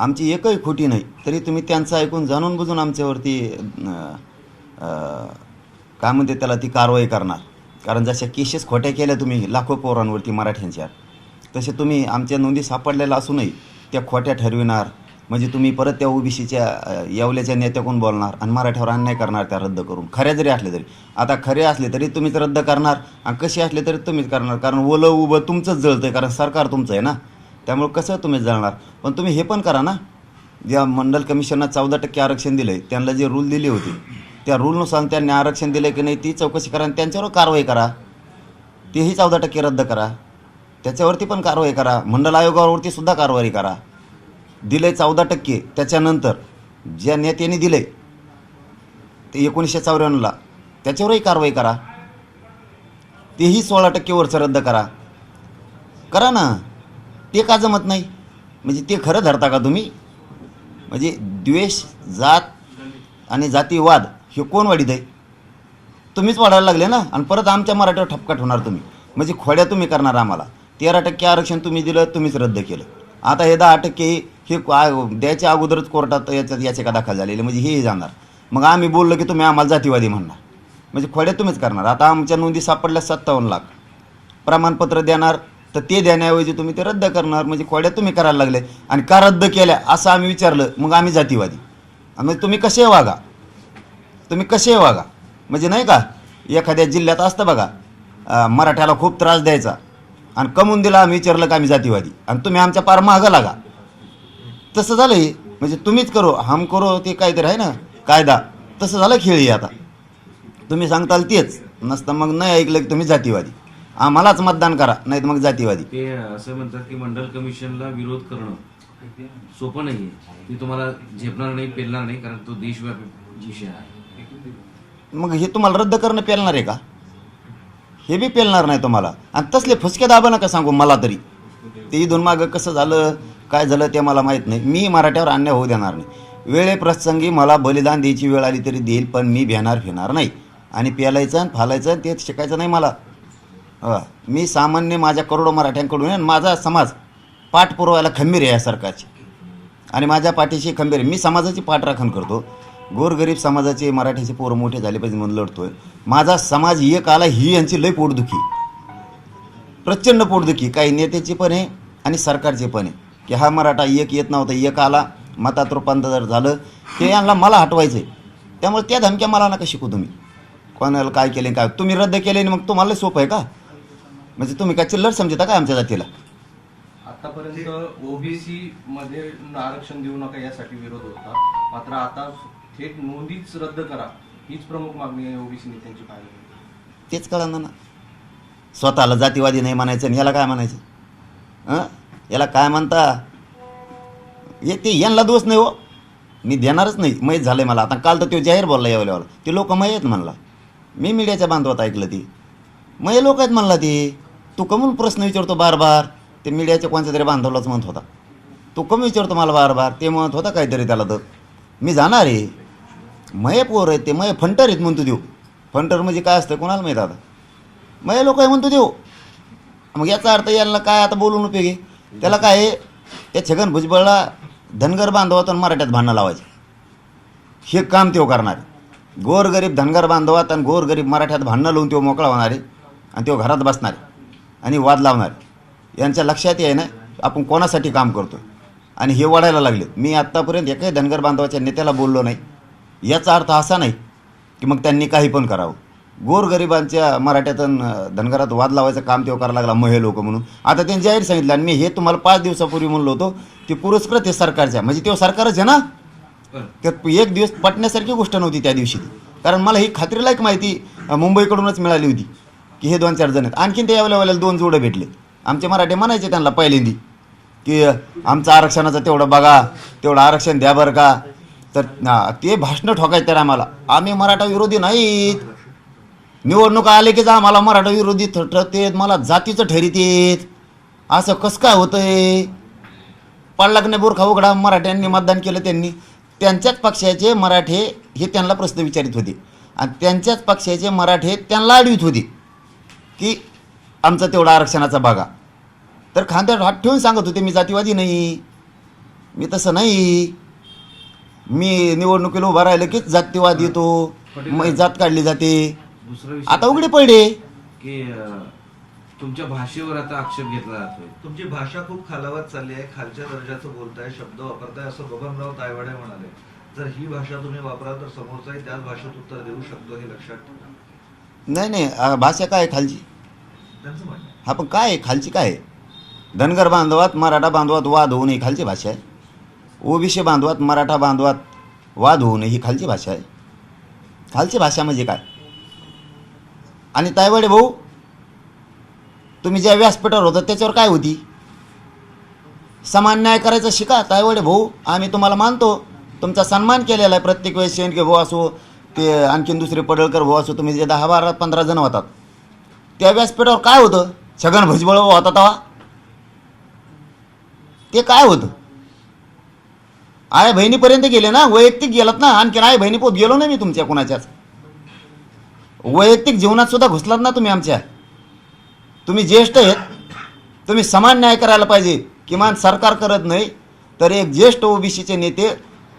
आमची एकही खोटी नाही. तरी तुम्ही त्यांचं ऐकून जाणून बुजून आमच्यावरती काय म्हणते त्याला ती कारवाई करणार. कारण जशा केसेस खोट्या केल्या तुम्ही लाखो पोरांवरती मराठ्यांच्या तसे तुम्ही आमच्या नोंदी सापडलेल्या असूनही त्या खोट्या ठरविणार. म्हणजे तुम्ही परत त्या ओबीसीच्या येवल्याच्या नेत्याकडून बोलणार आणि मराठ्यावर अन्याय करणार त्या रद्द करून. खऱ्या जरी असले तरी. आता खरे असले तरी तुम्हीच रद्द करणार आणि कसे असले तरी तुम्हीच करणार. कारण ओलं उभं तुमचंच जळतं आहे कारण सरकार तुमचं आहे ना. त्यामुळे कसं तुम्ही जाणार पण तुम्ही हे पण करा ना. ज्या मंडल कमिशननं चौदा टक्के आरक्षण दिलं आहे त्यांना जे रूल दिले होते त्या रूलनुसार त्यांनी आरक्षण दिलं की नाही ती चौकशी करा आणि त्यांच्यावर कारवाई करा. तेही चौदा टक्के रद्द करा. त्याच्यावरती पण कारवाई करा. मंडल आयोगावरती सुद्धा कारवाई करा. दिले चौदा टक्के. त्याच्यानंतर ज्या नेत्यांनी दिले ते एकोणीसशे चौऱ्याण्णवला त्याच्यावरही कारवाई करा. तेही सोळा टक्के वरचं रद्द करा. करा ना. ते का जमत नाही? म्हणजे ते खरं धरता का तुम्ही? म्हणजे द्वेष जात आणि जातीवाद हे कोण वाढीत आहे? तुम्हीच वाढायला लागले ना? आणि परत आमच्या मराठीवर ठपकाट होणार तुम्ही. म्हणजे खोड्या तुम्ही करणार आम्हाला. तेरा टक्के आरक्षण तुम्ही दिलं तुम्हीच रद्द केलं. आता हे दहा टक्के हे द्यायच्या अगोदरच कोर्टात याच्यात याचिका दाखल झालेली. म्हणजे हेही जाणार. मग आम्ही बोललो की तुम्ही आम्हाला जातीवादी म्हणणार. म्हणजे खोड्या तुम्हीच करणार. आता आमच्या नोंदी सापडल्या सत्तावन्न लाख. प्रमाणपत्र देणार. तर ते देण्याऐवजी तुम्ही ते रद्द करणार म्हणजे खोड्या तुम्ही करायला लागले. आणि का रद्द केल्या असं आम्ही विचारलं मग आम्ही जातीवादी. म्हणजे तुम्ही कसे वागा? तुम्ही कसे वागा? म्हणजे नाही का एखाद्या जिल्ह्यात असतं बघा मराठ्याला खूप त्रास द्यायचा. आणि कमवून दिला आम्ही विचारलं का आम्ही जातीवादी? आणि तुम्ही आमच्या पार मागं लागा. तसं झालं हे. म्हणजे तुम्हीच करो हम करो ते काहीतरी आहे ना कायदा. तसं झालं खेळ आता. तुम्ही सांगताल तेच. नसतं मग नाही ऐकलं की तुम्ही जातीवादी. आम्हालाच मतदान करा नाही मग जातीवादी. ते असं म्हणतात की मंडल कमिशनला विरोध करणं सोपं नाहीये. ते तुम्हाला झेपणार नाही पेलणार नाही कारण तो देशव्यापी विषय आहे. मग हे तुम्हाला रद्द करणं पेलणार आहे का? हे बी पेलणार नाही तुम्हाला. आणि तसले फुसके दाबा नका सांगू मला तरी. ते इथून मागं कसं झालं काय झालं ते मला माहीत नाही. मी मराठ्यावर अन्याय होऊ देणार नाही. वेळेप्रसंगी मला बलिदान द्यायची वेळ आली तरी देईल पण मी भेणार फिरणार नाही. आणि पेलायचं आणि फालायचं ते शिकायचं नाही मला. मी सामान्य माझ्या करोडो मराठ्यांकडून आहे आणि माझा समाज पाठ पुरवायला खंबीर आहे या सरकारची. आणि माझ्या पाठीशी खंबीर आहे. मी समाजाची पाठराखण करतो. गोरगरीब समाजाचे मराठीचे पोरं मोठे झाले पाहिजे म्हणून लढतोय. माझा समाज एक आला ही यांची लय पोटदुखी. प्रचंड पोटदुखी. काही नेत्याची पण आहे आणि सरकारचे पण आहे. की हा मराठा एक येत नव्हता एक आला. मतात रूपांतर झालं. ते यांना मला हटवायचं आहे त्यामुळे त्या धमक्या मला नका शिकू तुम्ही. कोणाला काय केले काय? तुम्ही रद्द केले आणि मग तुम्हाला लय सोपं आहे का? म्हणजे तुम्ही काय चिल्लर समजता काय आमच्या जातीला? आतापर्यंत ओबीसी मध्ये आरक्षण देऊ नका यासाठी विरोध होता. मात्र आता थेट नोंदीच रद्द करा. हीच प्रमुख मागणी आहे ओबीसी नेत्यांची पाहिजे तेच कळणार ना. स्वतःला जातीवादी नाही म्हणायचं आणि याला काय म्हणायचं? हं याला काय म्हणता? हे ते यांना दोष नाही हो. मी देणारच नाही. माहीत झालं मला. आता काल तर तो जाहीर बोलला यावल्यावर ते लोक मय आहेत म्हणला. मी मीडियाच्या बांधवात ऐकलं ती. मय लोक आहेत म्हणला ते. तू कमून प्रश्न विचारतो बार बार ते मीडियाच्या कोणत्या तरी बांधवलाच म्हणत होता. तो कमी विचारतो मला बार बार ते म्हणत होता काहीतरी त्याला तर. मी जाणार आहे. मये पोर आहेत ते. मये फंटर आहेत म्हणतो देऊ फंटर म्हणजे काय असतं कोणाला माहीत आता? मये लोक आहे म्हणतो देऊ मग याचा अर्थ यांना काय आता बोलून उपयोग आहे? त्याला काय आहे? त्या छगन भुजबळला धनगर बांधवात आणि मराठ्यात भांडणं लावायचे. हे काम तो करणार गोरगरीब धनगर बांधवात आणि गोरगरीब मराठ्यात भांडणं लावून तो मोकळा होणार आहे. आणि तो घरात बसणार आणि वाद लावणार. यांच्या लक्षात आहे ना आपण कोणासाठी काम करतो आणि हे वाढायला लागले. मी आत्तापर्यंत एकाही धनगर बांधवाच्या नेत्याला बोललो नाही. याचा अर्थ असा नाही की मग त्यांनी काही पण करावं. गोरगरिबांच्या मराठ्यात अन धनगरात वाद लावायचं काम तेव्हा करायला लागला महे लोक म्हणून. आता त्यांनी जाहीर सांगितलं आणि मी हे तुम्हाला पाच दिवसापूर्वी म्हणलो होतो ते पुरस्कृत आहे सरकारच्या. म्हणजे तेव्हा सरकारच आहे ना. त्यात एक दिवस पटण्यासारखी गोष्ट नव्हती त्या दिवशी ती. कारण मला ही खात्रीलायक माहिती मुंबईकडूनच मिळाली होती. की हे दोन चार जण आहेत. आणखीन ते अवेलेबल दोन जोडं भेटले. आमचे मराठे म्हणायचे त्यांना पहिल्यांदी की आमचं आरक्षणाचं तेवढं बघा तेवढं आरक्षण द्या बरं का. तर ते भाषणं ठोकायचं तर आम्हाला. आम्ही मराठा विरोधी नाहीत. निवडणुका आले की आम्हाला मराठा विरोधी ठरतेत मला जातीचं ठरितेत. असं कसं काय होतंय? पडला की नाही बुरखा उघडा मराठ्यांनी मतदान केलं त्यांनी. त्यांच्याच पक्षाचे मराठे हे त्यांना प्रश्न विचारित होते. आणि त्यांच्याच पक्षाचे मराठे त्यांना अडवित होते. की आमचं तेवढा आरक्षणाचा बघा तर खांद्यावर हात ठेवून सांगत होते मी जातीवादी नाही. मी तसं नाही. मी निवडणुकीला उभा राहिलं की जातीवाद येतो. मग जात काढली जाते. आता उघडे पडले. की तुमच्या भाषेवर आता आक्षेप घेतला जातोय. तुमची भाषा खूप खालावत चालली आहे. खालच्या दर्जाचं बोलताय शब्द वापरताय असं बबनराव तायवाडे म्हणाले. जर ही भाषा तुम्ही वापराल तर समोरचाही त्याच भाषेत उत्तर देऊ शकतो हे लक्षात ठेवा. नाही नाही भाषा काय आहे खालची. हा पण काय आहे? खालची काय धनगर बांधवात मराठा बांधवात वाद होऊ नये खालची भाषा आहे. ओबीसी बांधवात मराठा बांधवात वाद होऊ नये ही खालची भाषा आहे. खालची भाषा म्हणजे काय? आणि तायवाडे भाऊ तुम्ही ज्या व्यासपीठावर होता त्याच्यावर काय होती? समान न्याय करायचा शिका तायवाडे भाऊ. आम्ही तुम्हाला मानतो. तुमचा सन्मान केलेला आहे प्रत्येक वेळेस. शेणके भाऊ असो ते आणखीन दुसरे पडळकर भाऊ असो तुम्ही जे दहा बारा पंधरा जण होतात. त्या व्यासपीठावर काय होतं? छगन भुजबळ होता तवा. ते काय होतं? आय बहिणीपर्यंत गेले ना वैयक्तिक गेलात ना आणखीन बहिणी पोत गेलो ना मी तुमच्या कोणाच्याच. वैयक्तिक जीवनात सुद्धा घुसलात ना तुम्ही आमच्या. तुम्ही ज्येष्ठ आहेत तुम्ही समान न्याय करायला पाहिजे किमान सरकार करत नाही तर एक ज्येष्ठ ओबीसीचे नेते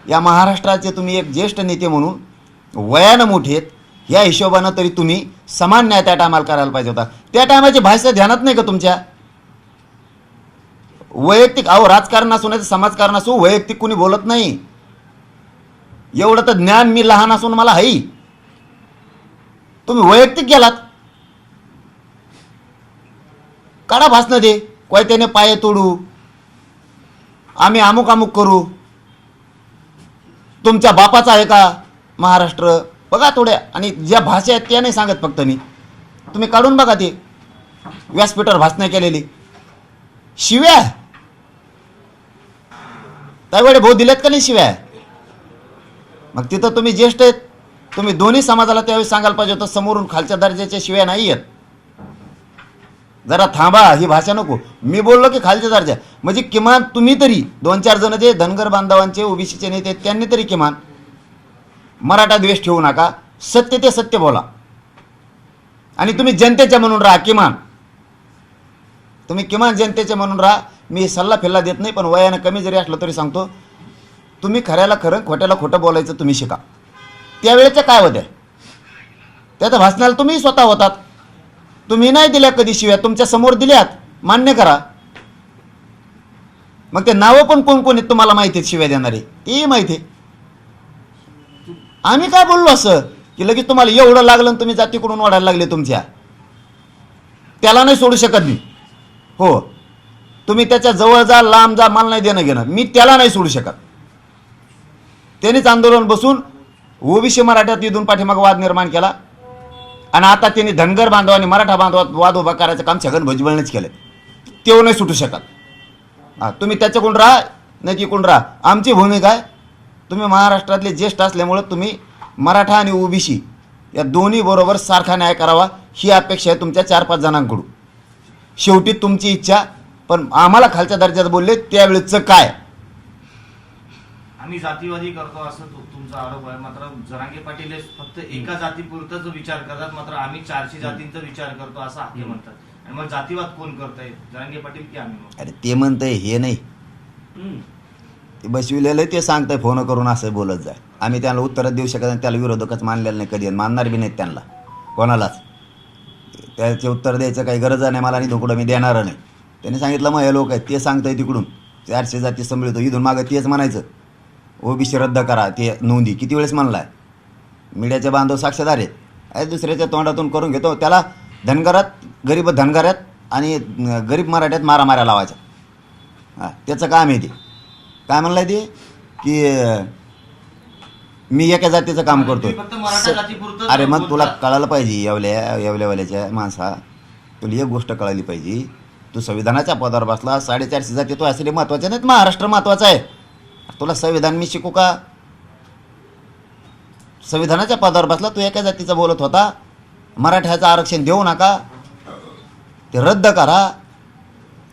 या महाराष्ट्राचे तुम्ही एक ज्येष्ठ नेते म्हणून वयानं मोठे आहेत. या हिशोबानं तरी तुम्ही समान न्याय त्या टायमाला करायला पाहिजे होता. त्या टायमाची भाषा ध्यानात नाही का तुमच्या? वैयक्तिक अहो राजकारण असू नाही समाजकारण असू वैयक्तिक कुणी बोलत नाही. एवढं तर ज्ञान मी लहान असून मला हाई तुम्ही वैयक्तिक गेलात. काढा भासणं दे कोयत्याने पाय तोडू. आम्ही अमुक अमुक करू. तुमच्या बापाचा आहे का महाराष्ट्र? बघा थोड्या. आणि ज्या भाषा आहेत त्या नाही सांगत फक्त मी. तुम्ही काढून बघा ते. व्यासपीठावर भाषणं केलेली. शिव्या. त्यावेळे भाऊ दिलेत का नाही शिव्या? मग तिथं तुम्ही ज्येष्ठ आहेत. तुम्ही दोन्ही समाजाला त्यावेळी सांगायला पाहिजे होतं समोरून खालच्या दर्जाच्या शिव्या नाही आहेत. जरा थांबा ही भाषा नको. मी बोललो की खालच्या दर्जा. म्हणजे किमान तुम्ही तरी दोन चार जण जे धनगर बांधवांचे ओबीसीचे नेते आहेत त्यांनी तरी किमान मराठा द्वेष ठेवू नका. सत्य ते सत्य बोला. आणि तुम्ही जनतेच्या म्हणून राहा किमान. तुम्ही किमान जनतेचे म्हणून राहा. मी सल्ला फिल्ला देत नाही पण वयानं कमी जरी असलं तरी सांगतो तुम्ही खऱ्याला खरं खोट्याला खोटं बोलायचं तुम्ही शिका. त्यावेळेच्या काय होत्या? त्या तर भासण्याला तुम्ही स्वतः होतात. तुम्ही नाही दिल्या कधी शिव्या तुमच्यासमोर दिल्यात. मान्य करा. मग ते नावं पण कोण कोण आहेत तुम्हाला माहिती आहेत शिव्या देणारे? ती माहिती आहे. आम्ही काय बोललो असं? की लगेच तुम्हाला एवढं लागलं आणि तुम्ही जातीकडून वाढायला लागले तुमच्या. त्याला नाही सोडू शकत मी. हो. तुम्ही त्याच्याजवळ जा लांब जा मला नाही देणं घेणं मी त्याला नाही सोडू शकत. त्यांनीच आंदोलन बसून ओबीसी मराठ्यात इथून पाठीमाग वाद निर्माण केला. आणि आता त्यांनी धनगर बांधव आणि मराठा बांधवात वाद उभा करायचं काम छगन भुजबळनेच केलं तेव्हा नाही सुटू शकत. हां तुम्ही त्याच्याकडून राहा नाही तिकडून राहा. आमची भूमिका आहे तुम्ही महाराष्ट्रातले ज्येष्ठ असल्यामुळं तुम्ही मराठा आणि ओबीसी या दोन्ही बरोबर सारखा न्याय करावा ही अपेक्षा आहे तुमच्या चार पाच जणांकडून. शेवटी तुमची इच्छा पण आम्हाला खालच्या दर्जात बोलले त्यावेळेचं काय? आम्ही जातीवादी करतो असं तुमचा आरोप आहे. मात्र जरांगे पाटील फक्त एका जातीपुरताच विचार करतात. मात्र आम्ही चारशे जातींचा विचार करतो असं हाके म्हणतात. आणि मग जातीवाद कोण करताय? जरांगे पाटील की आम्ही? अरे ते म्हणतंय हे नाही. बसविलेलं ते सांगतंय फोन करून असं बोलत जाय आम्ही त्याला उत्तरच देऊ शकत नाही त्याला विरोधकच मानलेलं नाही कधी मानणार बी नाहीत त्यांना. कोणालाच. त्याचे उत्तर द्यायचं काही गरज नाही मला आणि धोकडं मी देणार नाही. त्यांनी सांगितलं मग हे लोक आहेत ते सांगतंय तिकडून. चारशे जाती संभळतो इथून मागं तेच म्हणायचं. ओबीसी रद्द करा ते नोंदी. किती वेळेस म्हणलाय? मीडियाचे बांधव साक्षीदार आहेत. आहे दुसऱ्याच्या तोंडातून करून घेतो. त्याला धनगरात गरीब धनगरात आणि गरीब मराठ्यात मारामाऱ्या लावायच्या. हां त्याचं काम आहे ते. काय म्हणलंय ते? की मी एका जातीचं काम करतो अरे मग तुला. कळायला पाहिजे येवल्या येवल्यावाल्याच्या माणसा. तुला एक गोष्ट कळाली पाहिजे. तू संविधानाच्या पदावर बसला साडेचारशे जाती तो असले महत्त्वाचे नाहीत. महाराष्ट्र महत्त्वाचा आहे. तुला संविधान मी शिकू का? संविधानाच्या पदावर बसला तू एका जातीचा बोलत होता. मराठ्याचं आरक्षण देऊ नका. ते रद्द करा.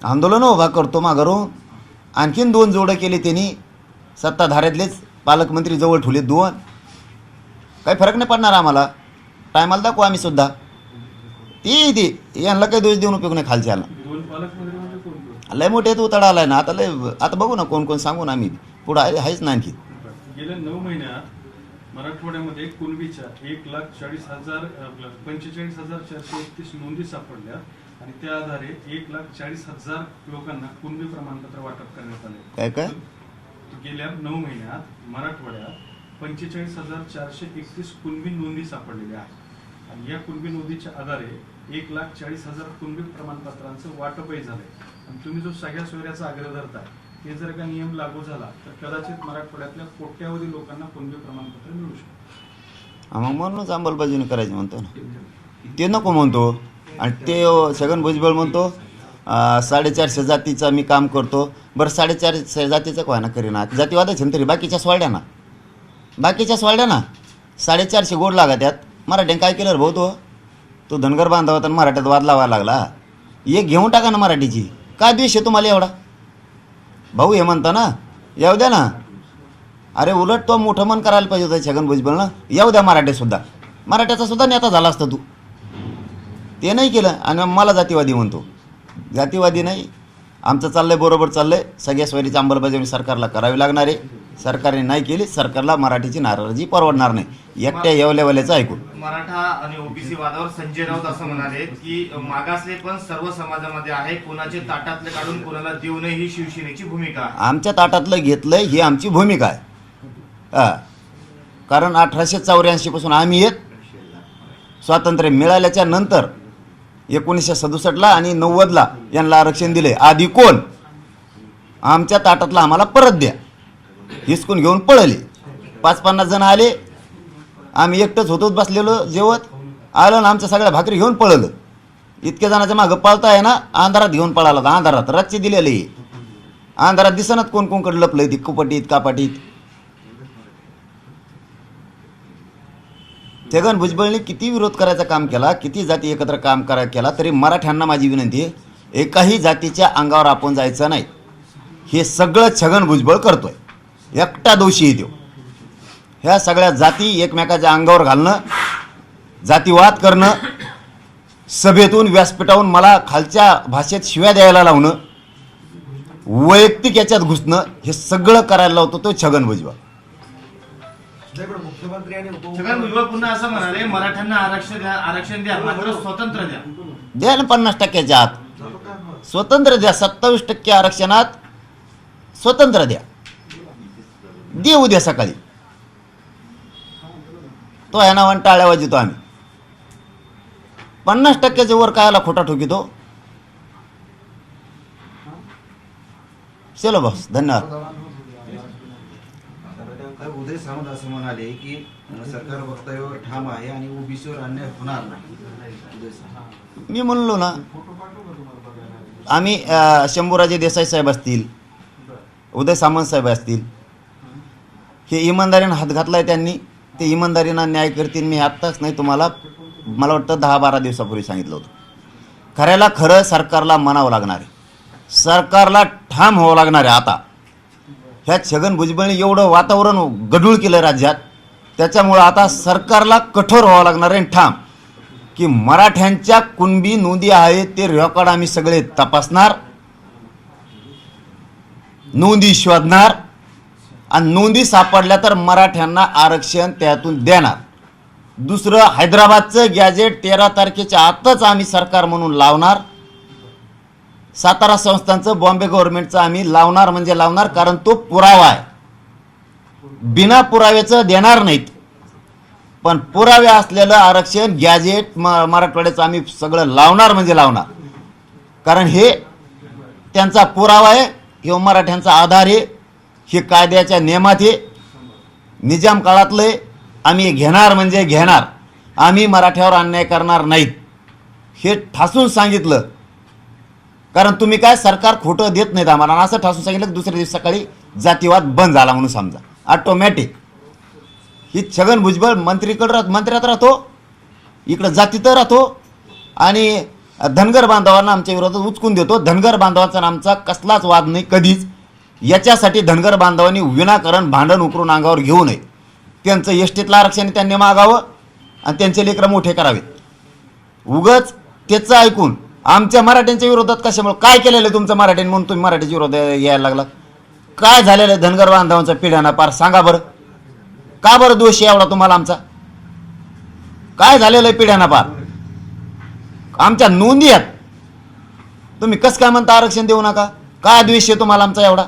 आंदोलन उभा करतो माघारून. आणखीन दोन जोडं केली त्यांनी. सत्ताधाऱ्यातलेच पालकमंत्री जवळ ठेवले दोन. काही फरक नाही पडणार आम्हाला. टायमाला दाखवू आम्ही सुद्धा. ती ती यांना काही दोष देऊन उपयोग नाही खालच्याला लय मोठे तू तडा आलाय ना. आता लय आता बघू ना कोण कोण सांगू ना आम्ही. पुढं आहे आहेच ना आणखी. गेल्या नऊ महिन्यात मराठवाड्यामध्ये कुणबीच्या एक लाख चाळीस हजार पंचेचाळीस हजार चारशे एकतीस नोंदी सापडल्या. आणि त्या आधारे एक लाख चाळीस हजार लोकांना कुणबी प्रमाणपत्र वाटप करण्यात आले. काय काय? गेल्या नऊ महिन्यात मराठवाड्यात पंचेचाळीस हजार चारशे एकतीस कुणबी नोंदी सापडलेल्या आहेत. आणि या कुणबी नोंदीच्या आधारे एक लाख चाळीस हजार कुणबी प्रमाणपत्रांचं वाटपही झालंय. आणि तुम्ही जो सगळ्या सोयऱ्याचा आग्रह धरताय ते जर का नियम लागू झाला तर कदाचित मराठवाड्यातल्या कोट्यावधी लोकांना कुणबी प्रमाणपत्र मिळू शकतं. हा, मग म्हणूनच अंमलबजावणी करायची म्हणतो ना. ते नको म्हणतो. आणि ते छगन भुजबळ म्हणतो साडेचारशे जातीचा मी काम करतो. बरं साडेचारशे जातीचं कोणा ना करीना? जातीवादाच आहे ना तरी बाकीच्या सोडल्या ना बाकीच्या सोडल्या ना साडेचारशे गोड लागा त्यात मराठ्याने काय केलं रे भाऊ तो? तो धनगर बांधव होता आणि मराठ्यात वाद लावायला लागला. एक घेऊन टाका ना मराठीची. काय द्वेष आहे तुम्हाला एवढा? भाऊ हे म्हणता ना येऊ द्या ना. अरे उलट तो मोठं मन करायला पाहिजे होतं छगन भुजबळनं. येऊ द्या मराठेसुद्धा मराठ्याचा सुद्धा नेता झाला असता तू. ते नाही केलं आणि मला जातीवादी म्हणतो. जातीवादी नाही आमचं चाललंय बरोबर चाललंय. सगळ्या सोयरीची अंमलबजावणी सरकारला करावी लागणार आहे. सरकारने नाही केली सरकारला मराठीची नाराजी परवडणार नाही. एकट्या येवल्यावाल्याचं ऐकून. मराठा आणि ओबीसी वादावर संजय राऊत असं म्हणाले की मागासले पण सर्व समाजामध्ये आहे कोणाचे ताटातले काढून कोणाला देऊ नये ही शिवसेनेची भूमिका आहे. आमच्या ताटातलं घेतलंय ही आमची भूमिका आहे. हा. कारण अठराशे चौऱ्याऐंशीपासून आम्ही येत स्वातंत्र्य मिळाल्याच्या नंतर एकोणीसशे सदुसष्टला आणि नव्वदला यांना आरक्षण दिले आधी कोण? आमच्या ताटातलं आम्हाला परत द्या. हिसकून घेऊन पळले. पाच पन्नास जण आले. आम्ही एकटंच होतोच बसलेलो जेवत. आलं ना आमच्या सगळ्या भाकरी घेऊन पळलं. इतक्या जणाचं मागं पळताय ना अंधारात घेऊन पळाला होता. अंधारात रातचे दिलेले. अंधारात दिसनात कोण कोणकडे लपलं ती कुपटीत कापाटीत. छगन भुजबळने किती विरोध करायचा काम केला किती जाती एकत्र काम करा केला तरी मराठ्यांना माझी विनंती आहे एकाही जातीच्या अंगावर आपण जायचं नाही. हे सगळं छगन भुजबळ करतोय. एकटा दोषी आहे ह्या सगळ्या जाती एकमेकाच्या अंगावर घालणं जातीवाद करणं सभेतून व्यासपीठावून मला खालच्या भाषेत शिव्या द्यायला लावणं वैयक्तिक याच्यात घुसणं हे सगळं करायला लावतो तो छगन भुजबळ. मुख्यमंत्री आणि छगन भुजबळ पुन्हा असं म्हणाले मराठ्यांना आरक्षण द्या आरक्षण द्या मात्र स्वतंत्र द्या. द्या ना पन्नास टक्क्याच्या आत स्वतंत्र द्या सत्तावीस टक्के आरक्षणात स्वतंत्र द्या. दे उद्या सकाळी. तो ह्या नावाने टाळ्या वाजतो आम्ही. पन्नास टक्क्याच्या वर कायला खोटा ठोकितो? चलो बस धन्यवाद. उदय सामंत असं म्हणाले की सरकार वक्तव्यावर ठाम आहे आणि ओबीसीवर अन्याय होणार नाही. मी म्हणलो ना आम्ही शंभूराजे देसाई साहेब असतील उदय सामंत साहेब असतील हे इमानदारीनं हात घातलाय त्यांनी ते इमानदारीनं न्याय करतील मी आत्ताच नाही तुम्हाला मला वाटतं दहा बारा दिवसापूर्वी सांगितलं होतं. खऱ्याला खरं सरकारला म्हणावं लागणार आहे. सरकारला ठाम व्हावं लागणार आहे आता. ह्या छगन भुजबळने एवढं वातावरण गढूळ केलं राज्यात. त्याच्यामुळं आता सरकारला कठोर व्हावं लागणार आहे आणि ठाम. की मराठ्यांच्या कुणबी नोंदी आहेत ते रेकॉर्ड आम्ही सगळे तपासणार नोंदी शोधणार आणि नोंदी सापडल्या तर मराठ्यांना आरक्षण त्यातून देणार. दुसरं हैदराबादचं गॅजेट तेरा तारखेच्या आतच आम्ही सरकार म्हणून लावणार. सातारा संस्थांचं बॉम्बे गव्हर्नमेंटचं आम्ही लावणार म्हणजे लावणार कारण तो पुरावा आहे. बिना पुराव्याचं देणार नाहीत. पण पुरावे असलेलं आरक्षण गॅजेट म मराठवाड्याचं आम्ही सगळं लावणार म्हणजे लावणार. कारण हे त्यांचा पुरावा आहे हे मराठ्यांचा आधार आहे हे कायद्याच्या नियमात आहे. निजाम काळातलं आहे आम्ही घेणार म्हणजे घेणार. आम्ही मराठ्यावर अन्याय करणार नाहीत. हे ठासून सांगितलं. कारण तुम्ही काय सरकार खोटं देत नाहीत आम्हाला. असं ठासून सांगितलं की दुसऱ्या दिवशी सकाळी जातीवाद बंद झाला म्हणून समजा. ऑटोमॅटिक ही छगन भुजबळ मंत्रीकडं राहत मंत्र्यात राहतो. इकडं जातीत राहतो. आणि धनगर बांधवांना आमच्या विरोधात उचकून देतो. धनगर बांधवांचा आमचा कसलाच वाद नाही कधीच. याच्यासाठी धनगर बांधवांनी विनाकारण भांडण उकरून अंगावर घेऊ नये. त्यांचं येष्टीतलं आरक्षण त्यांनी मागावं आणि त्यांचे लेकरं मोठे करावेत उगच त्याचं ऐकून आमच्या मराठ्यांच्या विरोधात कशामुळे? काय केलेलं आहे तुमचं मराठ्यांनी म्हणून तुम्ही मराठीच्या विरोध यायला लागला? काय झालेलं आहे धनगर बांधवांचा पिढ्याना पार? सांगा बरं. का बरं दोष एवढा तुम्हाला आमचा? काय झालेलं आहे पिढ्याना पार? आमच्या नोंदी आहेत. तुम्ही कसं काय म्हणता आरक्षण देऊ नका? काय द्वेष आहे तुम्हाला आमचा एवढा?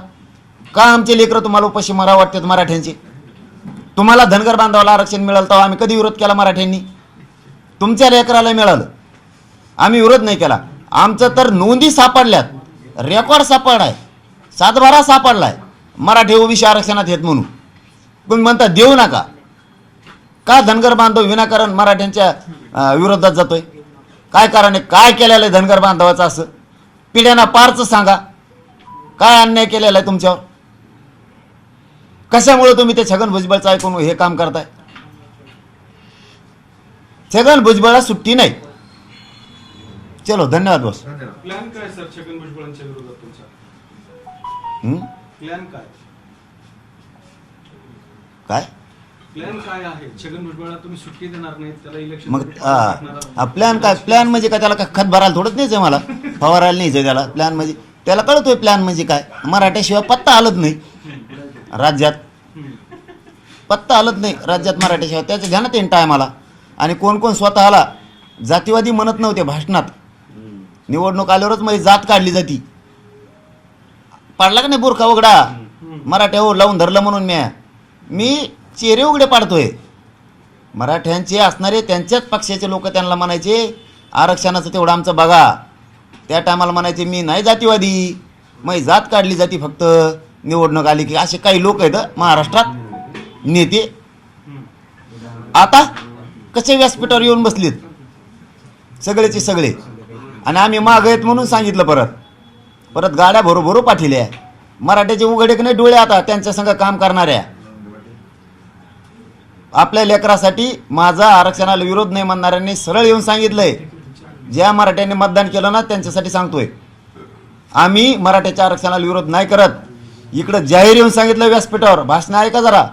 का आमचे लेकरं तुम्हाला उपाशी मरा वाटतात मराठ्यांची? तुम्हाला धनगर बांधवाला आरक्षण मिळालं तेव्हा आम्ही कधी विरोध केला मराठ्यांनी? तुमच्या लेकराला मिळालं. आम्ही विरोध नाही केला. आमचं तर नोंदी सापडल्यात. रेकॉर्ड सापडलाय. सातबारा सापडलाय. मराठी ओबीसी आरक्षणात येत म्हणून. तुम्ही म्हणता देऊ नका. का धनगर बांधव विनाकारण मराठ्यांच्या विरोधात जातोय? काय कारण आहे? काय केलेलं आहे धनगर बांधवाचं असं? पिढ्यांना पारच सांगा. काय अन्याय केलेला आहे तुमच्यावर? कशामुळे तुम्ही ते छगन भुजबळचं ऐकून हे काम करताय? छगन भुजबळला सुट्टी नाही. चलो धन्यवाद बॉस प्लॅन काय सर छगन भुजबळांच्या विरोधात तुमचा? हं? प्लॅन काय? काय? प्लॅन काय आहे? छगन भुजबळला तुम्ही सुट्टी देणार नाही त्याला इलेक्शन मग प्लॅन काय? प्लॅन म्हणजे काय? त्याला काय खत भरायला थोडंच न्यायचं मला. फवारायला न्यायचं त्याला. प्लॅन म्हणजे त्याला कळतोय प्लॅन म्हणजे काय? मराठ्याशिवाय पत्ता हलत नाही. राज्यात. पत्ता हलत नाही राज्यात मराठ्याशिवाय. त्याचं ध्यानात येईन टायमाला आणि कोण कोण स्वतःला जातीवादी म्हणत नव्हते भाषणात. निवडणूक आल्यावरच म्हणजे जात काढली जाती. पाडला का नाही बुरखा उघडा? मराठ्यावर लावून धरलं म्हणून म्या. मी चेहरे उघडे पाडतोय. मराठ्यांचे असणारे त्यांच्याच पक्षाचे लोक त्यांना म्हणायचे आरक्षणाचं तेवढं आमचं बघा. त्या टायमाला म्हणायचे मी नाही जातीवादी. मग जात काढली जाती फक्त. निवडणूक आली की असे काही लोक आहेत महाराष्ट्रात नेते. आता कसे व्यासपीठावर येऊन बसलेत? सगळेचे सगळे. आणि आम्ही माग आहेत म्हणून सांगितलं परत. परत गाड्या भरोभरो पाठिल्या मराठ्याचे उघडे नाही डोळे आता त्यांच्या संग काम करणाऱ्या. आपल्या लेकरासाठी माझा आरक्षणाला विरोध नाही म्हणणाऱ्यांनी सरळ येऊन सांगितलंय. ज्या मराठ्यांनी मतदान केलं ना त्यांच्यासाठी सांगतोय. आम्ही मराठ्याच्या आरक्षणाला विरोध नाही करत. इकडं जाहीर येऊन सांगितलं व्यासपीठावर. भाषण आहे का जरा?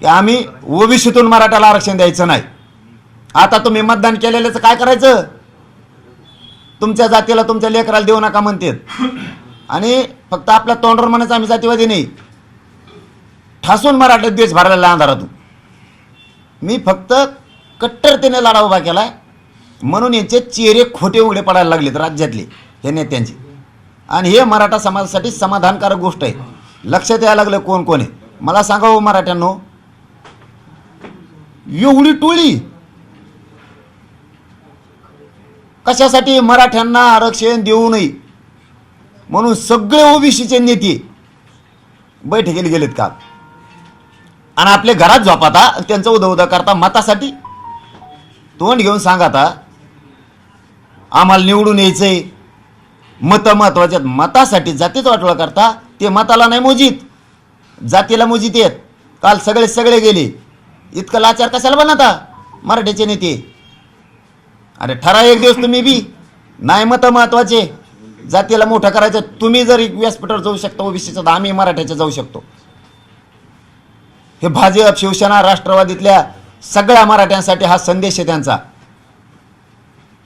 की आम्ही ओबीसीतून मराठ्याला आरक्षण द्यायचं नाही. आता तुम्ही मतदान केलेल्याचं काय करायचं? तुमच्या जातीला तुमच्या लेकराला देऊ नका म्हणतात. आणि फक्त आपल्या तोंडावर म्हणायचं आम्ही जातीवादी नाही. ठासून मराठा देश भरलेला अंधारातून मी फक्त कट्टरतेने लढा उभा केला म्हणून यांचे चेहरे खोटे उघडे पडायला लागलेत राज्यातले हे नेत्यांचे. आणि हे मराठा समाजासाठी समाधानकारक गोष्ट आहे. लक्षात यायला लागलं कोण कोण आहे. मला सांगा हो मराठ्यांनो एवढी टोळी कशासाठी मराठ्यांना आरक्षण देऊ नये? म्हणून सगळे ओबीसीचे नेते बैठकीला गेलेत का? आणि आपल्या घरात झोपाता त्यांचं उदा उदा करता मतासाठी? तोंड घेऊन सांगा आता. आम्हाला निवडून यायचंय. मतं महत्त्वाचे मतासाठी जातीच वाटोळा करता. ते मताला नाही मोजीत. जातीला मोजीत येत. काल सगळे सगळे गेले. इतकं लाचार कशाला बनवता मराठीचे नेते. अरे ठरा एक दिवस तुम्ही बी. नाही मतं महत्त्वाचे. जातीला मोठं करायचं. तुम्ही जर व्यासपीठावर जाऊ शकता ओबीसीचं तर आम्ही मराठ्याच्या जाऊ शकतो. हे भाजप शिवसेना राष्ट्रवादीतल्या सगळ्या मराठ्यांसाठी हा संदेश आहे त्यांचा.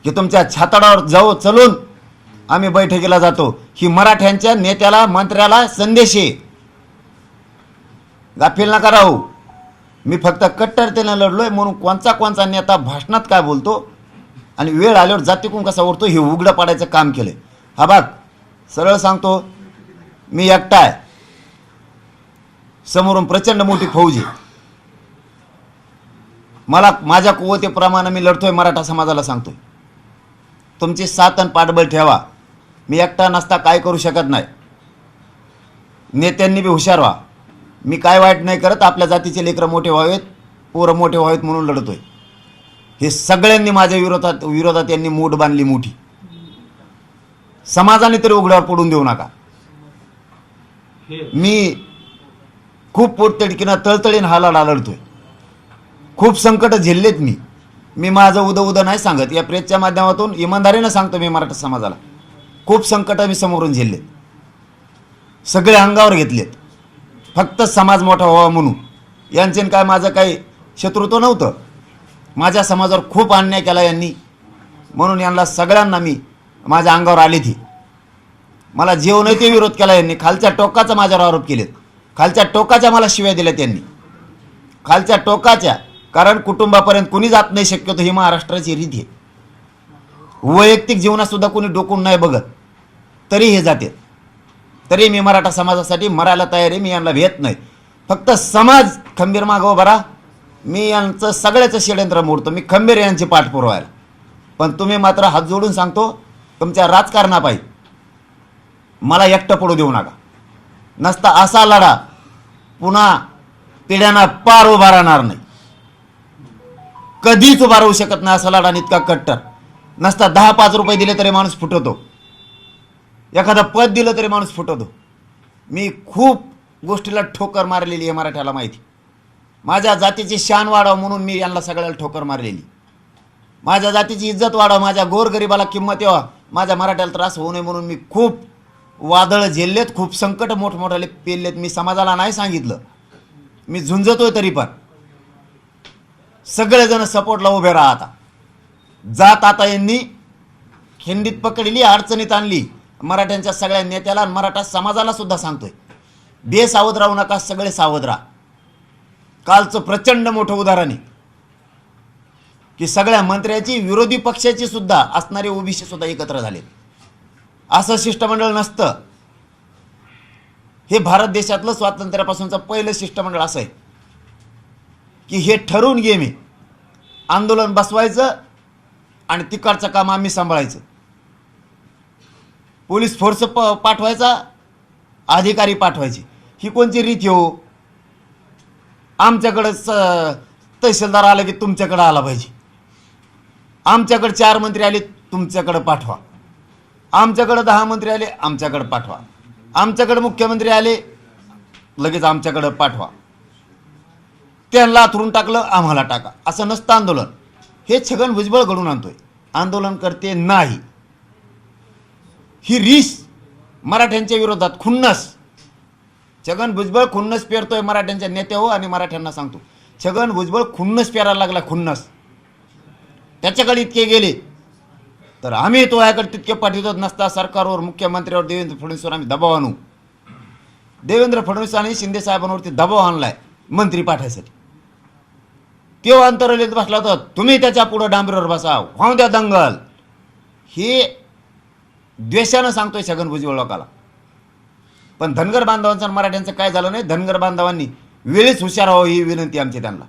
की तुमच्या छाताडावर जाऊ चलून आम्ही बैठकीला जातो. ही मराठ्यांच्या नेत्याला मंत्र्याला संदेश आहे. गाफील नका राहू. मी फक्त कट्टरतेने लढलोय म्हणून कोणचा कोणचा नेता भाषणात काय बोलतो? आणि वेळ आल्यावर जातीकून कसा उरतो हे उघडं पाडायचं काम केलं हा बाग सरळ सांगतो मी एकटा आहे. समोरून प्रचंड मोठी फौज आहे. मला माझ्या कुवतेप्रमाणे मी लढतोय मराठा समाजाला सांगतोय. तुमची साथ आणि पाठबळ ठेवा. मी एकटा नसता काय करू शकत नाही. नेत्यांनी बी हुशार व्हा. मी काय वाईट नाही करत आपल्या जातीचे लेकरं मोठे व्हावेत पोरं मोठे व्हावेत म्हणून लढतोय. हे सगळ्यांनी माझ्या विरोधात विरोधात यांनी मूठ बांधली मोठी. समाजाने तरी उघड्यावर पडून देऊ नका. मी खूप पोटतडकीनं तळतळीन हा लढा लढतोय. खूप संकट झेललेत मी. मी माझं उद उद नाही सांगत. या प्रेसच्या माध्यमातून इमानदारीनं सांगतो मी मराठा समाजाला. खूप संकट मी समोरून झेललेत. सगळे अंगावर घेतलेत. फक्त समाज मोठा व्हावा म्हणून. यांचे काय माझं काही शत्रुत्व नव्हतं. माझ्या समाजावर खूप अन्याय केला यांनी. म्हणून यांना सगळ्यांना मी माझ्या अंगावर आली ती. मला जेवणही ते विरोध केला यांनी. खालच्या टोकाचा माझ्यावर आरोप केलेत. खालच्या टोकाच्या मला शिव्या दिल्या त्यांनी खालच्या टोकाच्या कारण कुटुंबापर्यंत कुणी जात नाही शक्यतो ही महाराष्ट्राची रीत आहे. वैयक्तिक जीवनातसुद्धा कुणी कोणी डोकून नाही बघत तरी हे जाते. तरी मी मराठा समाजासाठी मरायला तयार आहे मी यांना भेट नाही. फक्त समाज खंबीर मागव बरा मी यांचं सगळ्याचं षडयंत्र मोडतो. मी खंबीर यांची पाठ पुरवायला पण तुम्ही मात्र हात जोडून सांगतो तुमच्या राजकारणापायी मला एकटं पडू देऊ नका. नसता असा लढा पुन्हा पिढ्यांना पार उभा राहणार नाही. कधीच उभा राहू शकत नाही असा लढा आणि इतका कट्टर. नसता दहा पाच रुपये दिले तरी माणूस फुटवतो एखादं पद दिलं तरी माणूस फुटवतो मी खूप गोष्टीला ठोकर मारलेली आहे मराठ्याला माहिती. माझ्या जातीची शान वाढावं म्हणून मी यांना सगळ्याला ठोकर मारलेली. माझ्या जातीची इज्जत वाढावं माझ्या गोरगरिबाला किंमत यावा माझ्या मराठ्याला त्रास होऊ नये म्हणून मी खूप वादळ झेललेत खूप संकट मोठमोठाले पेललेत. मी समाजाला नाही सांगितलं. मी झुंजतोय तरी पण. सगळेजण सपोर्टला उभे राहा आता. जात आता यांनी खिंडीत पकडली अडचणीत आणली. मराठ्यांच्या सगळ्या नेत्याला मराठा समाजाला सुद्धा सांगतोय. बेसावध राहू नका सगळे सावध राहा. कालचं प्रचंड मोठं उदाहरण आहे. की सगळ्या मंत्र्याची विरोधी पक्षाची सुद्धा असणारे ओबीसी सुद्धा एकत्र झाले. असं शिष्टमंडळ नसतं. हे भारत देशातलं स्वातंत्र्यापासूनचं पहिलं शिष्टमंडळ असं आहे. की हे ठरवून घे मी आंदोलन बसवायचं आणि तिकडचं काम आम्ही सांभाळायचं. पोलीस फोर्स प पाठवायचा अधिकारी पाठवायचे. ही कोणती रीत हो? आमच्याकडं स तहसीलदार आला की तुमच्याकडं आला पाहिजे. आमच्याकडे चार मंत्री आले तुमच्याकडं पाठवा. आमच्याकडं दहा मंत्री आले आमच्याकडं पाठवा. आमच्याकडे मुख्यमंत्री आले लगेच आमच्याकडं पाठवा. त्यांना आथरून टाकलं आम्हाला टाका. असं नसतं आंदोलन. हे छगन भुजबळ घडून आणतोय. आंदोलन करते नाही. ही रीस मराठ्यांच्या विरोधात खुन्नस. छगन भुजबळ खुन्नस पेरतोय मराठ्यांच्या नेत्याहो आणि मराठ्यांना सांगतो. छगन भुजबळ खुन्नस पेरायला लागला खुन्नस. त्याच्याकडे इतके गेले. तर आम्ही तो याकडे तितके पाठवत नसता सरकारवर मुख्यमंत्र्यावर देवेंद्र फडणवीसवर आम्ही दबाव आणू. देवेंद्र फडणवीस आणि शिंदे साहेबांवरती दबाव आणलाय मंत्री पाठवायसाठी तो अंतरलेत बसला तर तुम्ही त्याच्या पुढं डांबरीवर बसा व्हाव द्या दंगल. हे द्वेषानं सांगतोय छगन भुजबळ लोकाला. पण धनगर बांधवांचं आणि मराठ्यांचं काय झालं नाही? धनगर बांधवांनी वेळीच हुशार व्हावं ही विनंती आमची त्यांना.